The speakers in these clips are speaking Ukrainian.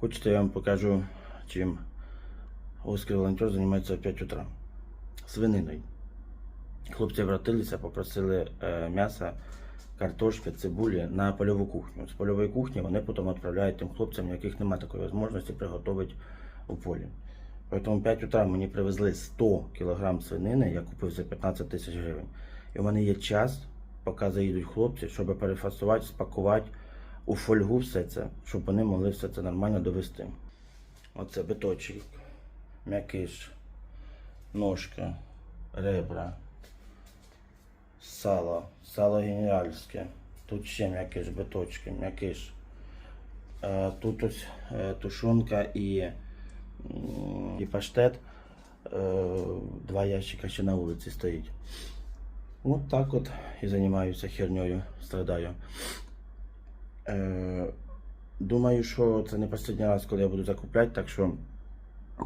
Хочете, я вам покажу, чим Оскар волонтер займається в 5 утра. Свининою. Хлопці обратилися, попросили е, м'яса, картошки, цибулі на польову кухню. З польової кухні вони потім відправляють тим хлопцям, яких немає такої можливості приготувати у полі. Тому 5 утра мені привезли 100 кг свинини, я купив за 15 тисяч гривень. І в мене є час, поки заїдуть хлопці, щоб перефасувати, спакувати у фольгу все це, щоб вони могли все це нормально довести. Оце биточок, м'якиш, ножка, ребра, сало, сало генеральське. Тут ще м'якиш, биточки, м'якиш. Е, Тут ось е, тушонка і, і паштет. Е, Два ящика ще на вулиці стоїть. От так от і займаюся херньою, страдаю. Е, думаю, що це не останній раз, коли я буду закупляти, так що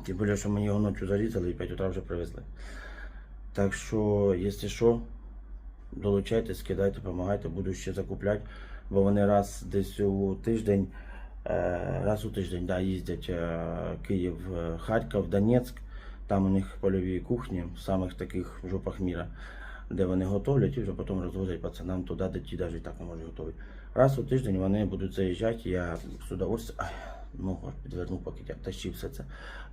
тим більше, що мені його ночі зарізали і 5 утра вже привезли. Так що, якщо що, долучайтесь, кидайте, допомагайте, буду ще закупляти, бо вони раз десь у тиждень, е, раз у тиждень да, їздять е, Київ, Харків, Донецьк. Там у них польові кухні в самих таких жопах міра, де вони готовлять і вже потім розвозять пацанам туди, де ті навіть так не можуть готувати. Раз у тиждень вони будуть заїжджати, я з удовольствием, ногу підвернув, я тащив все це.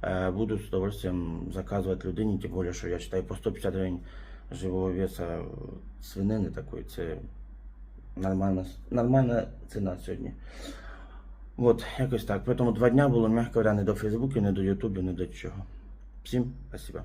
Е, Буду з удовольствием заказувати людині, тим більше, що я вважаю, по 150 гривень живого веса свинини такої, це нормальна, нормальна ціна сьогодні. От, якось так. Тому два дня було, м'яко говоря, не до Фейсбуку, не до Ютубу, не до чого. Всім спасибо.